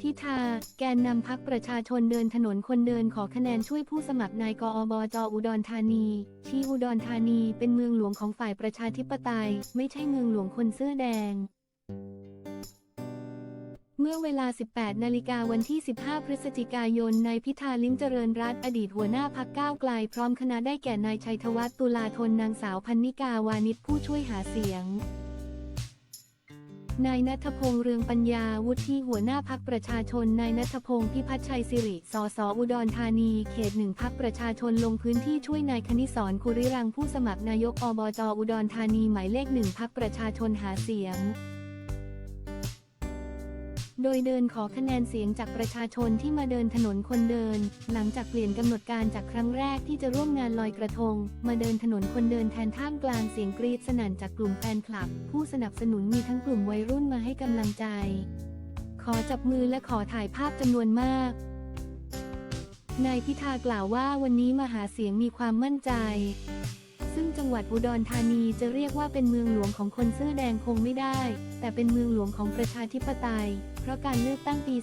พิธา แกนนำพักประชาชนเดินถนนคนเดินขอคะแนนช่วยผู้สมัครนายกอบจอุดรธานี ที่อุดรธานีเป็นเมืองหลวงของฝ่ายประชาธิปไตย ไม่ใช่เมืองหลวงคนเสื้อแดงเมื่อเวลา 18 นาฬิกาวันที่ 15 พฤศจิกายน นายพิธาลิ้มเจริญรัตอดีตหัวหน้าพักก้าวไกล พร้อมคณะได้แก่นายชัยธวัฒน์ตุลาธนนางสาวพันนิกาวานิชผู้ช่วยหาเสียง นายนัทพงษ์เรืองปัญญาวุฒิหัวหน้าพักประชาชน นายนัทพงษ์พิพัฒชัยสิริ สสอุดรธานี เขตหนึ่งพักประชาชนลงพื้นที่ช่วยนายคณิศรคุริรังผู้สมัครนายกอบจอุดรธานีหมายเลขหนึ่งพักประชาชนหาเสียง โดยเดินขอคะแนนเสียงจากประชาชนที่มาเดินถนนคนเดิน หลังจากเปลี่ยนกำหนดการจากครั้งแรกที่จะร่วมงานลอยกระทง มาเดินถนนคนเดินแทนท่ามกลางเสียงกรีดสนั่นจากกลุ่มแฟนคลับ ผู้สนับสนุนมีทั้งกลุ่มวัยรุ่นมาให้กำลังใจ ขอจับมือและขอถ่ายภาพจำนวนมาก นายพิธากล่าวว่าวันนี้มาหาเสียงมีความมั่นใจซึ่งจังหวัดอุดรธานีจะเรียกว่าเป็นเมืองหลวงของคนเสื้อแดงคงไม่ได้ แต่เป็นเมืองหลวงของประชาธิปไตย ราะการเลือกตั้งปี 2566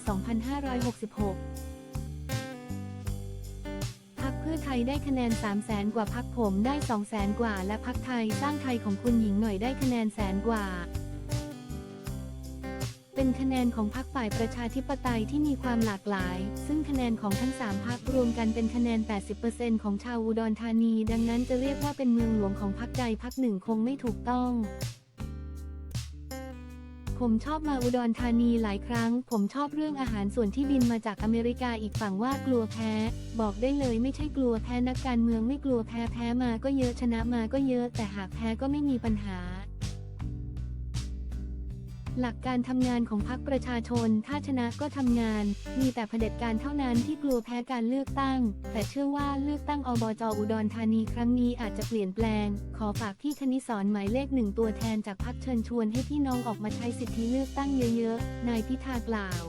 พักเพื่อไทยได้คะแนน 3 0 0แสนกว่าพักผมได้ 2 0 0แสนกว่า และพักไทยสร้างไทยของคุณหญิงหน่อยได้คะแนนแสนกว่า เป็นคะแนนของพรรคฝ่ายประชาธิปไตยที่มีความหลากหลาย ซึ่งคะแนนของทั้ง 3พรรครวมกันเป็นคะแนน 80%ของชาวอุดรธานี ดังนั้นจะเรียกว่าเป็นเมืองหลวงของพรรคใดพรรคหนึ่งคงไม่ถูกต้อง ผมชอบมาอุดรธานีหลายครั้ง ผมชอบเรื่องอาหารส่วนที่บินมาจากอเมริกาอีกฝั่งว่ากลัวแพ้ บอกได้เลยไม่ใช่กลัวแพ้นักการเมืองไม่กลัวแพ้แพ้มาก็เยอะชนะมาก็เยอะ แต่หากแพ้ก็ไม่มีปัญหา หลักการทำงานของพรรคประชาชน ถ้าชนะก็ทำงาน มีแต่เผด็จการเท่านั้นที่กลัวแพ้การเลือกตั้ง แต่เชื่อว่าเลือกตั้งอบจอุดรธานีครั้งนี้อาจจะเปลี่ยนแปลง ขอฝากพี่คณิสรหมายเลขหนึ่งตัวแทนจากพรรคเชิญชวนให้พี่น้องออกมาใช้สิทธิเลือกตั้งเยอะๆ นายพิธากล่าว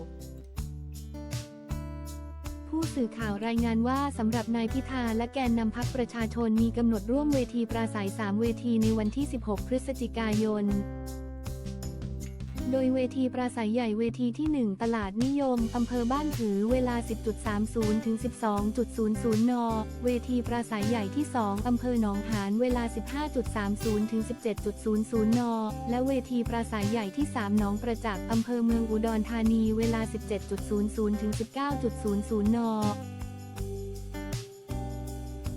ผู้สื่อข่าวรายงานว่าสำหรับนายพิธาและแกนนำพักประชาชนมีกำหนดร่วมเวทีปราศัย 3 เวทีในวันที่ 16 พฤศจิกายน โดยเวทีปราศัยใหญ่เวทีที่ 1 ตลาดนิยม อำเภอบ้านผือเวลา 10.30 ถึง 12.00 น เวทีปราศัยใหญ่ที่ 2 อำเภอหนองหานเวลา 15.30 ถึง 17.00 น และเวทีปราศัยใหญ่ที่ 3 หนองประจักษ์ อำเภอเมืองอุดรธานี เวลา 17.00 ถึง 19.00 น